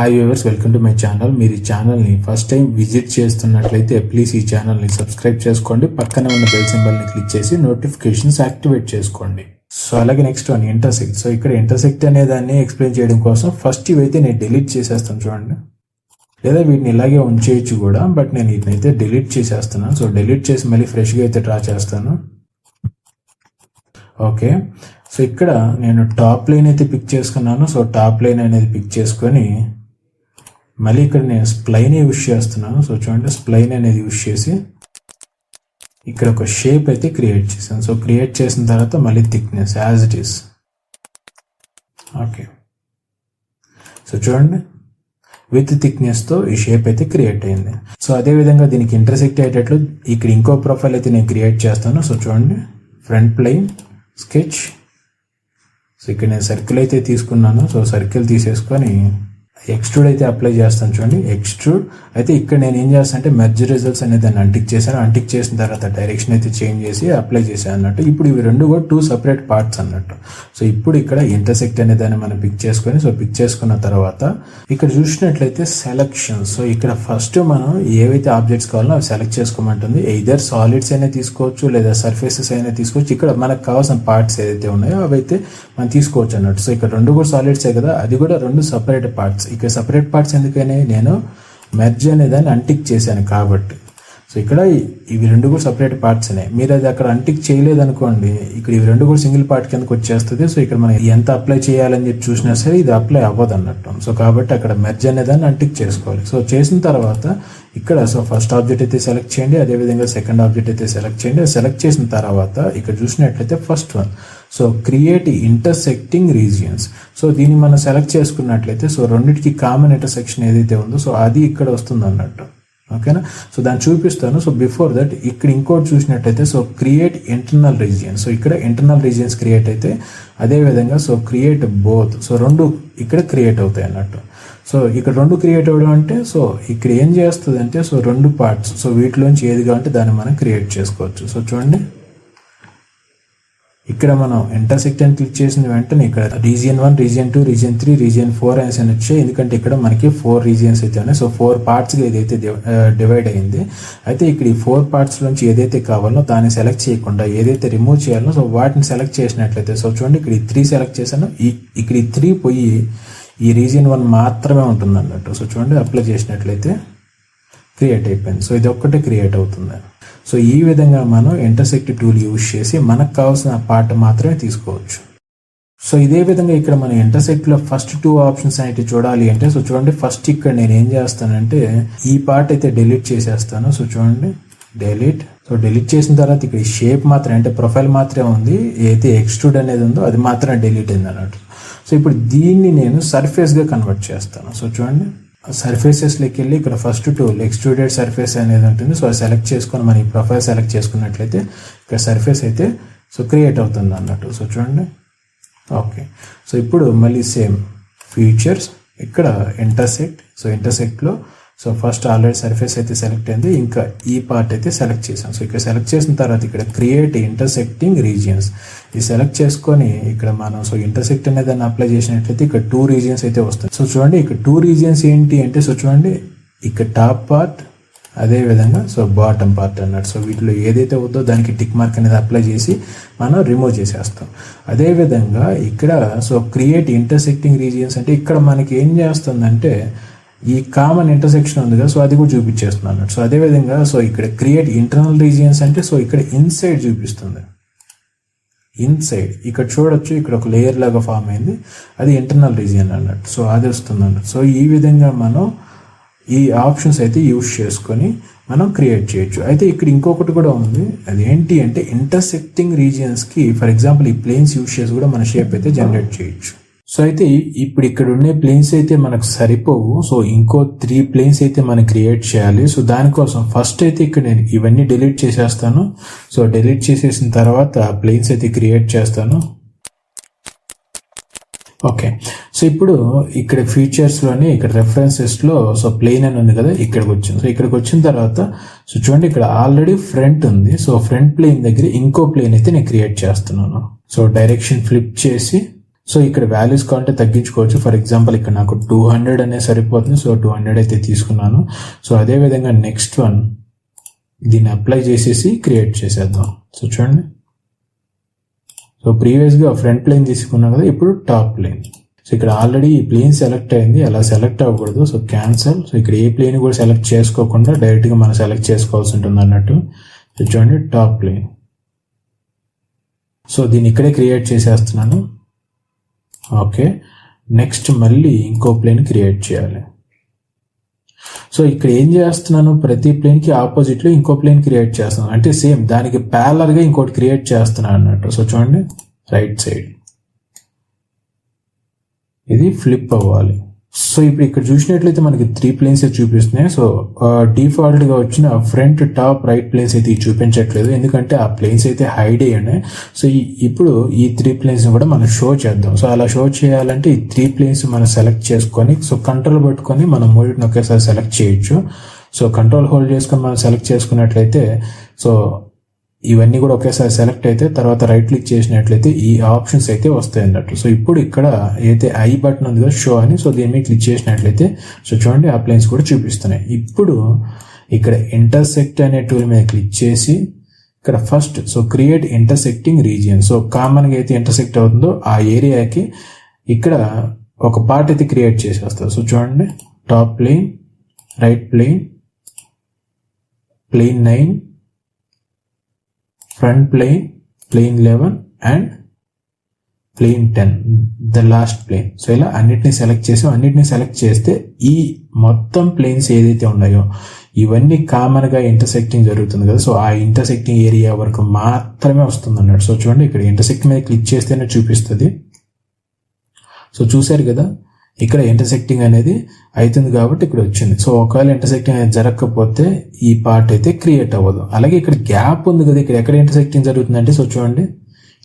Hi viewers welcome to my channel మీరు ఈ ఛానల్ని ఫస్ట్ టైం విజిట్ చేస్తున్నట్లయితే ప్లీజ్ ఈ ఛానల్ని సబ్స్క్రైబ్ చేసుకోండి. పక్కన ఉన్న బెల్ సింబల్ని క్లిక్ చేసి నోటిఫికేషన్స్ యాక్టివేట్ చేసుకోండి. సో అలాగే నెక్స్ట్ వన్ ఇంటర్సెక్ట్ సో ఇక్కడ ఇంటర్సెక్ట్ అనే దాన్ని ఎక్స్ప్లెయిన్ చేయడం కోసం ఫస్ట్ ఇవైతే నేను డిలీట్ చేసేస్తాను చూడండి. లేదా వీటిని ఇలాగే ఉంచేయచ్చు కూడా బట్ నేను వీటినైతే డిలీట్ చేసేస్తున్నాను. సో డిలీట్ చేసి మళ్ళీ ఫ్రెష్గా అయితే డ్రా చేస్తాను. ఓకే సో ఇక్కడ నేను టాప్ లైన్ అయితే పిక్ చేసుకున్నాను. సో టాప్ లైన్ అనేది పిక్ చేసుకొని మళ్ళీ ఇక్కడ నేను స్ప్లైన్ యూజ్ చేస్తున్నాను. సో చూడండి స్ప్లైన్ అనేది యూజ్ చేసి ఇక్కడ ఒక షేప్ అయితే క్రియేట్ చేశాను. సో క్రియేట్ చేసిన తర్వాత మళ్ళీ thickness as it is okay so చూడండి విత్ థిక్నెస్తో ఈ షేప్ అయితే క్రియేట్ అయింది. సో అదే విధంగా దీనికి ఇంటర్సెక్ట్ అయ్యేటట్లు ఇక్కడ ఇంకో ప్రొఫైల్ అయితే నేను క్రియేట్ చేస్తాను. సో చూడండి ఫ్రంట్ ప్లెయిన్ స్కెచ్ సో ఇక్కడ నేను సర్కిల్ అయితే తీసుకున్నాను. సో సర్కిల్ తీసేసుకొని ఎక్స్ట్రూడ్ అయితే అప్లై చేస్తాను చూడండి. ఎక్స్ట్రూడ్ అయితే ఇక్కడ నేను ఏం చేస్తాను అంటే మెర్జ్ రిజల్ట్స్ అనేది దాన్ని అంటిక్ చేశాను. అంటిక్ చేసిన తర్వాత డైరెక్షన్ అయితే చేంజ్ చేసి అప్లై చేశాను అన్నట్టు. ఇప్పుడు ఇవి రెండు కూడా టూ సపరేట్ పార్ట్స్ అన్నట్టు. సో ఇప్పుడు ఇక్కడ ఇంటర్సెక్ట్ అనే దాన్ని మనం పిక్ చేసుకొని సో పిక్ చేసుకున్న తర్వాత ఇక్కడ చూసినట్లయితే సెలక్షన్ సో ఇక్కడ ఫస్ట్ మనం ఏవైతే ఆబ్జెక్ట్స్ కావాలో అవి సెలెక్ట్ చేసుకోమంటుంది. ఇదర్ సాలిడ్స్ అయినా తీసుకోవచ్చు లేదా సర్ఫేసెస్ అయినా తీసుకోవచ్చు. ఇక్కడ మనకు కావాల్సిన పార్ట్స్ ఏదైతే ఉన్నాయో అవైతే మనం తీసుకోవచ్చు అన్నట్టు. సో ఇక్కడ రెండు కూడా సాలిడ్సే కదా అది కూడా రెండు సపరేట్ పార్ట్స్ ఇక్కడ సపరేట్ పార్ట్స్ ఎందుకని నేను మెర్జ్ అనే దాన్ని అంటిక్ చేశాను కాబట్టి. సో ఇక్కడ ఇవి రెండు కూడా సపరేట్ పార్ట్స్ మీరు అది అక్కడ అంటిక్ చేయలేదనుకోండి ఇక్కడ ఇవి రెండు కూడా సింగిల్ పార్ట్ కిందకి వచ్చేస్తుంది. సో ఇక్కడ మనం ఎంత అప్లై చేయాలని చెప్పి చూసినా సరే ఇది అప్లై అవ్వదు అన్నట్టు సో కాబట్టి అక్కడ మెర్జ్ అనే దాన్ని అంటిక్ చేసుకోవాలి. సో చేసిన తర్వాత ఇక్కడ సో ఫస్ట్ ఆబ్జెక్ట్ అయితే సెలెక్ట్ చేయండి అదేవిధంగా సెకండ్ ఆబ్జెక్ట్ అయితే సెలెక్ట్ చేయండి. సెలెక్ట్ చేసిన తర్వాత ఇక్కడ చూసినట్లయితే first one so create intersecting regions so దీన్ని మనం సెలెక్ట్ చేసుకున్నట్లయితే సో రెండింటికి కామన్ ఇంటర్సెక్షన్ ఏదైతే ఉందో సో అది ఇక్కడ వస్తుంది అన్నట్టు. ఓకేనా సో దాన్ని చూపిస్తాను. సో బిఫోర్ దట్ ఇక్కడ ఇంకోటి చూసినట్టయితే so create internal regions so ఇక్కడ ఇంటర్నల్ రీజియన్స్ క్రియేట్ అయితే అదేవిధంగా సో క్రియేట్ బోత్ సో రెండు ఇక్కడ క్రియేట్ అవుతాయి అన్నట్టు. సో ఇక్కడ రెండు క్రియేట్ అవ్వడం అంటే సో ఇక్కడ ఏం చేస్తుంది అంటే సో రెండు పార్ట్స్ సో వీటిలోంచి ఏది కావాలంటే దాన్ని మనం క్రియేట్ చేసుకోవచ్చు. సో చూడండి. ఇక్కడ మనం ఇంటర్సెక్ట్ అని క్లిక్ చేసిన వెంటనే ఇక్కడ region one region two region three region four అనేసి అని వచ్చాయి. ఎందుకంటే ఇక్కడ మనకి ఫోర్ రీజియన్స్ అయితే ఉన్నాయి. సో ఫోర్ పార్ట్స్గా ఏదైతే డివైడ్ అయింది అయితే ఇక్కడ ఈ ఫోర్ పార్ట్స్ నుంచి ఏదైతే కావాలో దాన్ని సెలెక్ట్ చేయకుండా ఏదైతే రిమూవ్ చేయాలో సో వాటిని సెలెక్ట్ చేసినట్లయితే సో చూడండి ఇక్కడ ఈ త్రీ సెలెక్ట్ చేశాను. ఈ ఇక్కడ ఈ త్రీ పోయి ఈ రీజియన్ వన్ మాత్రమే ఉంటుంది అన్నట్టు సో చూడండి అప్లై చేసినట్లయితే క్రియేట్ అయిపోయింది. సో ఇది ఒక్కటే క్రియేట్ అవుతుంది. సో ఈ విధంగా మనం ఇంటర్సెక్ట్ టూల్ యూజ్ చేసి మనకు కావాల్సిన పార్ట్ మాత్రమే తీసుకోవచ్చు. సో ఇదే విధంగా ఇక్కడ మన ఇంటర్సెక్ట్లో ఫస్ట్ టూ ఆప్షన్స్ అనేవి చూడాలి అంటే సో చూడండి ఫస్ట్ ఇక్కడ నేను ఏం చేస్తానంటే ఈ పార్ట్ అయితే డిలీట్ చేసేస్తాను. సో చూడండి డిలీట్ సో డిలీట్ చేసిన తర్వాత ఇక్కడ షేప్ మాత్రం అంటే ప్రొఫైల్ మాత్రమే ఉంది. ఏదైతే ఎక్స్ట్రూడ్ అనేది ఉందో అది మాత్రం డిలీట్ అయింది అన్నట్టు. సో ఇప్పుడు దీన్ని నేను సర్ఫేస్గా కన్వర్ట్ చేస్తాను. సో చూడండి. సర్ఫేసెస్లోకి వెళ్ళి ఇక్కడ ఫస్ట్ టూ ఎక్స్ట్రూడెడ్ సర్ఫేస్ అనేది ఉంటుంది. సో అది సెలెక్ట్ చేసుకొని మనం ఈ ప్రొఫైల్ సెలెక్ట్ చేసుకున్నట్లయితే ఇక్కడ సర్ఫేస్ అయితే సో క్రియేట్ అవుతుంది అన్నట్టు. సో చూడండి. ఓకే సో ఇప్పుడు మళ్ళీ సేమ్ ఫీచర్స్ ఇక్కడ ఇంటర్సెక్ట్ సో ఇంటర్సెక్ట్లో సో ఫస్ట్ ఆల్రెడీ సర్ఫేస్ అయితే సెలెక్ట్ అయింది. ఇంకా ఈ పార్ట్ అయితే సెలెక్ట్ చేసాం సో ఇక్కడ సెలెక్ట్ చేసిన తర్వాత ఇక్కడ క్రియేట్ ఇంటర్సెక్టింగ్ రీజియన్స్ ఇది సెలెక్ట్ చేసుకొని ఇక్కడ మనం సో ఇంటర్సెక్ట్ అనేది దాన్ని అప్లై చేసినట్లయితే ఇక్కడ టూ రీజియన్స్ అయితే వస్తుంది సో చూడండి ఇక్కడ టూ రీజియన్స్ ఏంటి అంటే సో చూడండి ఇక్కడ టాప్ పార్ట్ అదే విధంగా సో బాటమ్ పార్ట్ అన్నట్టు సో వీటిలో ఏదైతే వద్దో దానికి టిక్ మార్క్ అనేది అప్లై చేసి మనం రిమూవ్ చేసేస్తాం. అదేవిధంగా ఇక్కడ సో క్రియేట్ ఇంటర్సెక్టింగ్ రీజియన్స్ అంటే ఇక్కడ మనకి ఏం చేస్తుందంటే ఈ కామన్ ఇంటర్సెక్షన్ ఉంది కదా సో అది కూడా చూపించేస్తుంది అన్నట్టు. సో అదేవిధంగా సో ఇక్కడ క్రియేట్ ఇంటర్నల్ రీజియన్స్ అంటే సో ఇక్కడ ఇన్సైడ్ చూపిస్తుంది. ఇన్సైడ్ ఇక్కడ చూడొచ్చు ఇక్కడ ఒక లేయర్ లాగా ఫామ్ అయింది. అది ఇంటర్నల్ రీజియన్ అన్నట్టు. సో అది వస్తుంది అన్నట్టు. సో ఈ విధంగా మనం ఈ ఆప్షన్స్ అయితే యూజ్ చేసుకొని మనం క్రియేట్ చేయొచ్చు. అయితే ఇక్కడ ఇంకొకటి కూడా ఉంది. అది ఏంటి అంటే ఇంటర్సెక్టింగ్ రీజియన్స్కి ఫర్ ఎగ్జాంపుల్ ఈ ప్లేన్స్ యూజ్ చేసి కూడా మన షేప్ అయితే జనరేట్ చేయొచ్చు. సో అయితే ఇప్పుడు ఇక్కడ ఉండే ప్లేన్స్ అయితే మనకు సరిపోవు. సో ఇంకో త్రీ ప్లేన్స్ అయితే మనం క్రియేట్ చేయాలి. సో దానికోసం ఫస్ట్ అయితే ఇక్కడ నేను ఇవన్నీ డిలీట్ చేసేస్తాను. సో డిలీట్ చేసేసిన తర్వాత ప్లేన్స్ అయితే క్రియేట్ చేస్తాను. ఓకే సో ఇప్పుడు ఇక్కడ ఫీచర్స్లోని ఇక్కడ రెఫరెన్సెస్లో సో ప్లేన్ అని ఉంది కదా ఇక్కడికి వచ్చింది. సో ఇక్కడికి వచ్చిన తర్వాత సో చూడండి ఇక్కడ ఆల్రెడీ ఫ్రంట్ ఉంది. సో ఫ్రంట్ ప్లేన్ దగ్గర ఇంకో ప్లేన్ అయితే నేను క్రియేట్ చేస్తున్నాను. సో డైరెక్షన్ ఫ్లిప్ చేసి సో ఇక్కడ వాల్యూస్ కావాలంటే తగ్గించుకోవచ్చు. ఫర్ ఎగ్జాంపుల్ ఇక్కడ నాకు టూ హండ్రెడ్ అనేది సరిపోతుంది. సో టూ హండ్రెడ్ అయితే తీసుకున్నాను. సో అదే విధంగా నెక్స్ట్ వన్ దీన్ని అప్లై చేసేసి క్రియేట్ చేసేద్దాం. సో చూడండి. సో ప్రీవియస్గా ఫ్రంట్ ప్లేన్ తీసుకున్నాం కదా ఇప్పుడు టాప్ ప్లేన్ సో ఇక్కడ ఆల్రెడీ ఈ ప్లేన్ సెలెక్ట్ అయింది. అలా సెలెక్ట్ అవ్వకూడదు. సో క్యాన్సల్ సో ఇక్కడ ఏ ప్లేన్ కూడా సెలెక్ట్ చేసుకోకుండా డైరెక్ట్గా మనం సెలెక్ట్ చేసుకోవాల్సి ఉంటుంది అన్నట్టు. సో చూడండి టాప్ ప్లేన్ సో దీన్ని ఇక్కడే క్రియేట్ చేసేస్తున్నాను. ఓకే నెక్స్ట్ మళ్ళీ ఇంకో ప్లేన్ క్రియేట్ చేయాలి. సో ఇక్కడ ఏం చేస్తున్నాను? ప్రతి ప్లేన్కి ఆపోజిట్లో ఇంకో ప్లేన్ క్రియేట్ చేస్తున్నాను. అంటే సేమ్ దానికి ప్యాలర్గా ఇంకోటి క్రియేట్ చేస్తున్నాను అన్నట్టు. సో చూడండి. రైట్ సైడ్ ఇది ఫ్లిప్ అవ్వాలి. సో ఇప్పుడు ఇక్కడ చూసినట్లయితే మనకి త్రీ ప్లేన్స్ చూపిస్తున్నాయి. సో డిఫాల్ట్గా వచ్చిన ఫ్రంట్ టాప్ రైట్ ప్లేన్స్ అయితే చూపించట్లేదు. ఎందుకంటే ఆ ప్లేన్స్ అయితే హైడ్ అయ్యి ఉన్నాయి సో ఇప్పుడు ఈ త్రీ ప్లేన్స్ కూడా మనం షో చేద్దాం. సో అలా షో చేయాలంటే ఈ త్రీ ప్లేన్స్ మనం సెలెక్ట్ చేసుకొని సో కంట్రోల్ పెట్టుకొని మనం మూడింటిని ఒకేసారి సెలెక్ట్ చేయొచ్చు. సో కంట్రోల్ హోల్డ్ చేసుకొని మనం సెలెక్ట్ చేసుకున్నట్లయితే సో ఇవన్నీ కూడా ఒకేసారి సెలెక్ట్ అయితే తర్వాత రైట్ క్లిక్ చేసినట్లయితే ఈ ఆప్షన్స్ అయితే వస్తాయి అన్నట్టు. సో ఇప్పుడు ఇక్కడ అయితే ఐ బటన్ ఉంది కదా షో అని సో దీని మీద క్లిక్ చేసినట్లయితే సో చూడండి ఆ కూడా చూపిస్తున్నాయి. ఇప్పుడు ఇక్కడ ఇంటర్సెక్ట్ అనే టూల్ మీద క్లిక్ చేసి ఇక్కడ first so create intersecting region so కామన్గా అయితే ఇంటర్సెక్ట్ అవుతుందో ఆ ఏరియాకి ఇక్కడ ఒక పార్ట్ అయితే క్రియేట్ చేసేస్తారు సో చూడండి top plane right plane plane nine front plane plane eleven and plane ten the last plane so ఇలా అన్నిటిని సెలెక్ట్ చేసి అన్నిటిని సెలెక్ట్ చేస్తే ఈ మొత్తం ప్లేన్స్ ఏదైతే ఉన్నాయో ఇవన్నీ కామన్గా ఇంటర్సెక్టింగ్ జరుగుతుంది కదా. సో ఆ ఇంటర్సెక్టింగ్ ఏరియా వరకు మాత్రమే వస్తుంది అన్నట్టు సో చూడండి ఇక్కడ ఇంటర్సెక్ట్ మీద క్లిక్ చేస్తేనే చూపిస్తుంది. సో చూశారు కదా? ఇక్కడ ఇంటర్సెక్టింగ్ అనేది అవుతుంది కాబట్టి ఇక్కడ వచ్చింది. సో ఒకవేళ ఇంటర్సెక్టింగ్ అనేది జరగకపోతే ఈ పార్ట్ అయితే క్రియేట్ అవ్వదు. అలాగే ఇక్కడ గ్యాప్ ఉంది కదా ఇక్కడ ఎక్కడ ఇంటర్సెక్టింగ్ జరుగుతుందంటే సో చూడండి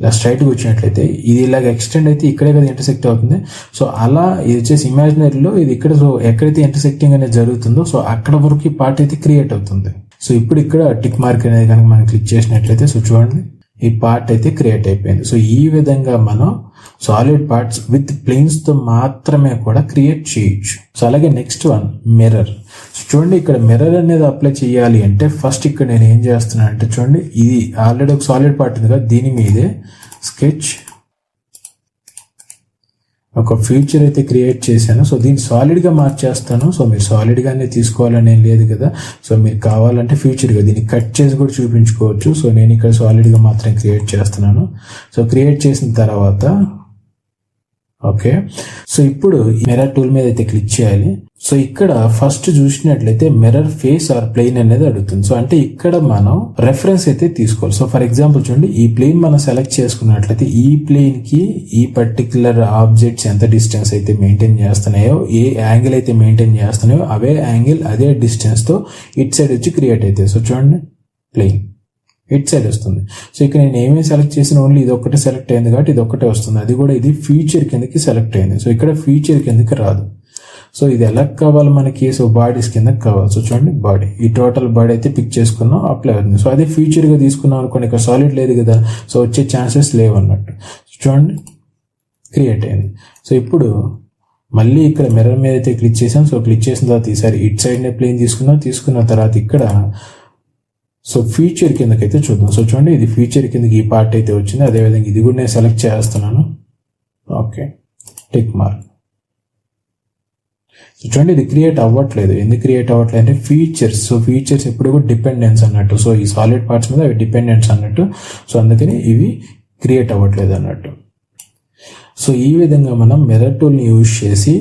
ఇలా స్ట్రైట్గా వచ్చినట్లయితే ఇది ఇలాగ ఎక్స్టెండ్ అయితే ఇక్కడే కదా ఇంటర్సెక్ట్ అవుతుంది. సో అలా ఇది వచ్చేసి ఇమాజినరీలో ఇది ఇక్కడ సో ఎక్కడైతే ఇంటర్సెక్టింగ్ అనేది జరుగుతుందో సో అక్కడ వరకు ఈ పార్ట్ అయితే క్రియేట్ అవుతుంది. సో ఇప్పుడు ఇక్కడ టిక్ మార్క్ అనేది కనుక మనం క్లిక్ చేసినట్లయితే సో చూడండి. ఈ పార్ట్ అయితే క్రియేట్ అయిపోయింది. సో ఈ విధంగా మనం సాలిడ్ పార్ట్స్ విత్ ప్లేన్స్తో మాత్రమే కూడా క్రియేట్ చేయొచ్చు. సో అలాగే నెక్స్ట్ వన్ మిర్రర్ సో చూడండి ఇక్కడ మిర్రర్ అనేది అప్లై చేయాలి అంటే ఫస్ట్ ఇక్కడ నేను ఏం చేస్తున్నాను అంటే చూడండి ఇది ఆల్రెడీ ఒక సాలిడ్ పార్ట్ ఉంది కదా దీని మీదే స్కెచ్ ఒక ఫ్యూచర్ అయితే క్రియేట్ చేశాను. సో దీన్ని సాలిడ్గా మార్చేస్తాను. సో మీరు సాలిడ్గానే తీసుకోవాలని ఏం లేదు కదా. సో మీరు కావాలంటే ఫ్యూచర్గా దీన్ని కట్ చేసి కూడా చూపించుకోవచ్చు. సో నేను ఇక్కడ సాలిడ్గా మాత్రం క్రియేట్ చేస్తున్నాను. సో క్రియేట్ చేసిన తర్వాత ఓకే సో ఇప్పుడు మిర్రర్ టూల్ మీద అయితే క్లిక్ చేయాలి. సో ఇక్కడ ఫస్ట్ చూసినట్లయితే మిర్రర్ ఫేస్ ఆర్ ప్లేన్ అనేది అడుగుతుంది. సో అంటే ఇక్కడ మనం రెఫరెన్స్ అయితే తీసుకోవాలి. సో ఫర్ ఎగ్జాంపుల్ చూడండి ఈ ప్లేన్ మనం సెలెక్ట్ చేసుకున్నట్లయితే ఈ ప్లేన్కి ఈ పర్టికులర్ ఆబ్జెక్ట్స్ ఎంత డిస్టెన్స్ అయితే మెయింటైన్ చేస్తున్నాయో ఏ యాంగిల్ అయితే మెయింటైన్ చేస్తున్నాయో అవే యాంగిల్ అదే డిస్టెన్స్తో ఇట్ సైడ్ వచ్చి క్రియేట్ అవుతాయి. సో చూడండి ప్లేన్ ఇట్ సైడ్ వస్తుంది. సో ఇక్కడ నేను ఏమేమి సెలెక్ట్ చేసిన ఓన్లీ ఇది ఒక్కటే సెలెక్ట్ అయింది కాబట్టి ఇది ఒక్కటే వస్తుంది. అది కూడా ఇది ఫీచర్ కిందకి సెలెక్ట్ అయింది. సో ఇక్కడ ఫీచర్ కిందకి రాదు. సో ఇది ఎలా కావాలి మనకి? సో బాడీస్ కిందకి కావాలి. సో చూడండి బాడీ ఈ టోటల్ బాడీ అయితే పిక్ చేసుకున్నాం అప్లై అవుతుంది. సో అదే ఫ్యూచర్గా తీసుకున్నాం అనుకోండి ఇక్కడ సాలిడ్ లేదు కదా. సో వచ్చే ఛాన్సెస్ లేవు అన్నట్టు చూడండి క్రియేట్ అయింది. సో ఇప్పుడు మళ్ళీ ఇక్కడ మిర్రర్ మీద అయితే క్లిక్ చేసాం. సో క్లిక్ చేసిన తర్వాత ఈసారి ఇట్ సైడ్నే ప్లేన్ తీసుకున్నాం. తీసుకున్న తర్వాత ఇక్కడ సో ఫీచర్ కిందకైతే చూద్దాం. సో చూడండి ఇది ఫీచర్ కిందకి ఈ పార్ట్ అయితే వచ్చింది. అదేవిధంగా ఇది కూడా నేను సెలెక్ట్ చేస్తున్నాను. ఓకే టిక్ మార్క్ సో చూడండి ఇది క్రియేట్ అవ్వట్లేదు. ఎందుకు క్రియేట్ అవ్వట్లేదు అంటే ఫీచర్స్ సో ఫీచర్స్ ఎప్పుడు కూడా డిపెండెన్స్ అన్నట్టు. సో ఈ సాలిడ్ పార్ట్స్ మీద అవి డిపెండెన్స్ అన్నట్టు. సో అందుకని ఇవి క్రియేట్ అవ్వట్లేదు అన్నట్టు. సో ఈ విధంగా మనం మిర్రర్ టూల్ని యూజ్ చేసి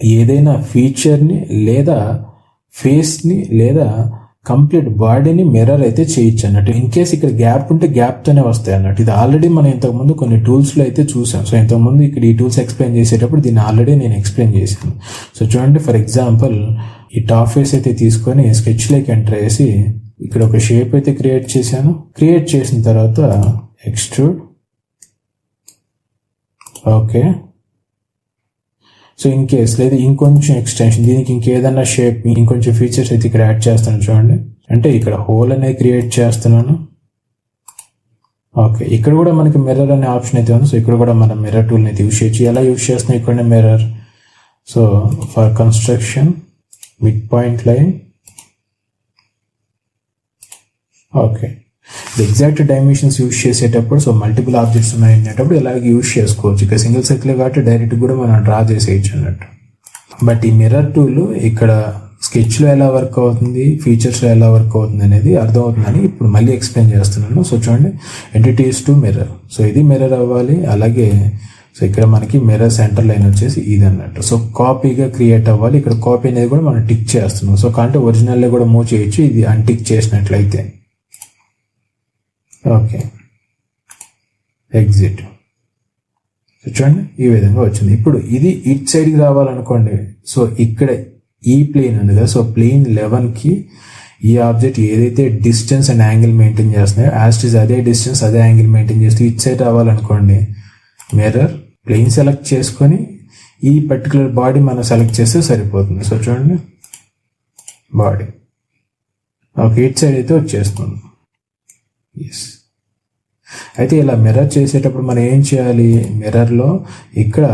ఏదైనా ఫీచర్ని లేదా ఫేస్ని లేదా కంప్లీట్ బాడీని మిర్రర్ అయితే చేయొచ్చు అన్నట్టు. ఇన్ కేస్ ఇక్కడ గ్యాప్ ఉంటే గ్యాప్ తోనే వస్తాయి అన్నట్టు. ఇది ఆల్రెడీ మనం ఇంతకుముందు కొన్ని టూల్స్లో అయితే చూసాం. సో ఇంతకుముందు ఇక్కడ ఈ టూల్స్ ఎక్స్ప్లెయిన్ చేసేటప్పుడు దీన్ని ఆల్రెడీ నేను ఎక్స్ప్లెయిన్ చేశాను. సో చూడండి ఫర్ ఎగ్జాంపుల్ ఈ టాప్ ఫేస్ అయితే తీసుకొని స్కెచ్ లైక్ ఎంటర్ చేసి ఇక్కడ ఒక షేప్ అయితే క్రియేట్ చేశాను. క్రియేట్ చేసిన తర్వాత extrude okay so in case లేదా ఇంకొంచెం ఎక్స్టెన్షన్ దీనికి ఇంకేదన్నా షేప్ ఇంకొంచెం ఫీచర్స్ అయితే ఇక్కడ యాడ్ చేస్తాను చూడండి. అంటే ఇక్కడ హోల్ అనేది క్రియేట్ చేస్తున్నాను. ఓకే ఇక్కడ కూడా మనకి మిర్రర్ అనే ఆప్షన్ అయితే ఉంది. సో ఇక్కడ కూడా మనం మిర్రర్ టూల్ని అయితే యూస్ చేయొచ్చు. ఎలా యూస్ చేస్తున్నాం ఇక్కడ mirror so for construction mid point line okay exact dimensions use చేసేటప్పుడు సో మల్టిపుల్ ఆబ్జెక్ట్స్ ఉన్నాయి అనేటప్పుడు ఇలాగే యూజ్ చేసుకోవచ్చు. ఇక సింగిల్ సర్కిల్ కాబట్టి డైరెక్ట్ కూడా మనం డ్రా చేసేయచ్చు అన్నట్టు. బట్ ఈ మిర్రర్ టూల్ ఇక్కడ స్కెచ్లో ఎలా వర్క్ అవుతుంది ఫీచర్స్లో ఎలా వర్క్ అవుతుంది అనేది అర్థమవుతుందని ఇప్పుడు మళ్ళీ ఎక్స్ప్లెయిన్ చేస్తున్నాను. సో చూడండి ఎంటిటీస్ టు మిర్రర్ సో ఇది మిర్రర్ అవ్వాలి అలాగే సో ఇక్కడ మనకి మిర్రర్ సెంటర్ లైన్ వచ్చేసి ఇది అన్నట్టు. సో కాపీగా క్రియేట్ అవ్వాలి ఇక్కడ కాపీ అనేది కూడా మనం టిక్ చేస్తున్నాం. సో కంటే ఒరిజినల్లో కూడా మూవ్ చేయొచ్చు ఇది అన్టిక్ చేసినట్లయితే. ఓకే ఎగ్జిట్ చూడండి ఈ విధంగా వచ్చింది. ఇప్పుడు ఇది ఇట్ సైడ్కి రావాలనుకోండి సో ఇక్కడ ఈ ప్లేన్ ఉంది కదా సో ప్లేన్ లెవెన్కి ఈ ఆబ్జెక్ట్ ఏదైతే డిస్టెన్స్ అండ్ యాంగిల్ మెయింటైన్ చేస్తున్నాయో యాస్టిస్ అదే డిస్టెన్స్ అదే యాంగిల్ మెయింటైన్ చేస్తూ ఇట్ సైడ్ రావాలనుకోండి మిర్రర్ ప్లేన్ సెలెక్ట్ చేసుకొని ఈ పర్టికులర్ బాడీ మనం సెలెక్ట్ చేస్తే సరిపోతుంది. సో చూడండి బాడీ ఓకే ఇట్ సైడ్ అయితే వచ్చేస్తుంది. ఎస్ అయితే ఇలా మిర్రర్ చేసేటప్పుడు మనం ఏం చేయాలి? మిర్రర్లో ఇక్కడ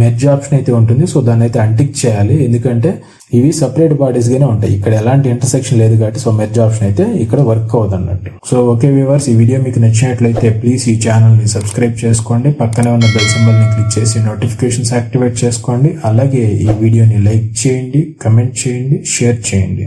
మెర్జ్ ఆప్షన్ అయితే ఉంటుంది. సో దాన్ని అయితే అంటిక్ చేయాలి. ఎందుకంటే ఇవి సపరేట్ బాడీస్గానే ఉంటాయి. ఇక్కడ ఎలాంటి ఇంటర్సెక్షన్ లేదు కాబట్టి సో మెర్జ్ ఆప్షన్ అయితే ఇక్కడ వర్క్ అవుతుంది అన్నట్టు సో ఓకే వ్యూవర్స్ ఈ వీడియో మీకు నచ్చినట్లయితే ప్లీజ్ ఈ ఛానల్ని సబ్స్క్రైబ్ చేసుకోండి. పక్కనే ఉన్న బెల్ సింబల్ని క్లిక్ చేసి నోటిఫికేషన్స్ యాక్టివేట్ చేసుకోండి. అలాగే ఈ వీడియోని లైక్ చేయండి కమెంట్ చేయండి షేర్ చేయండి.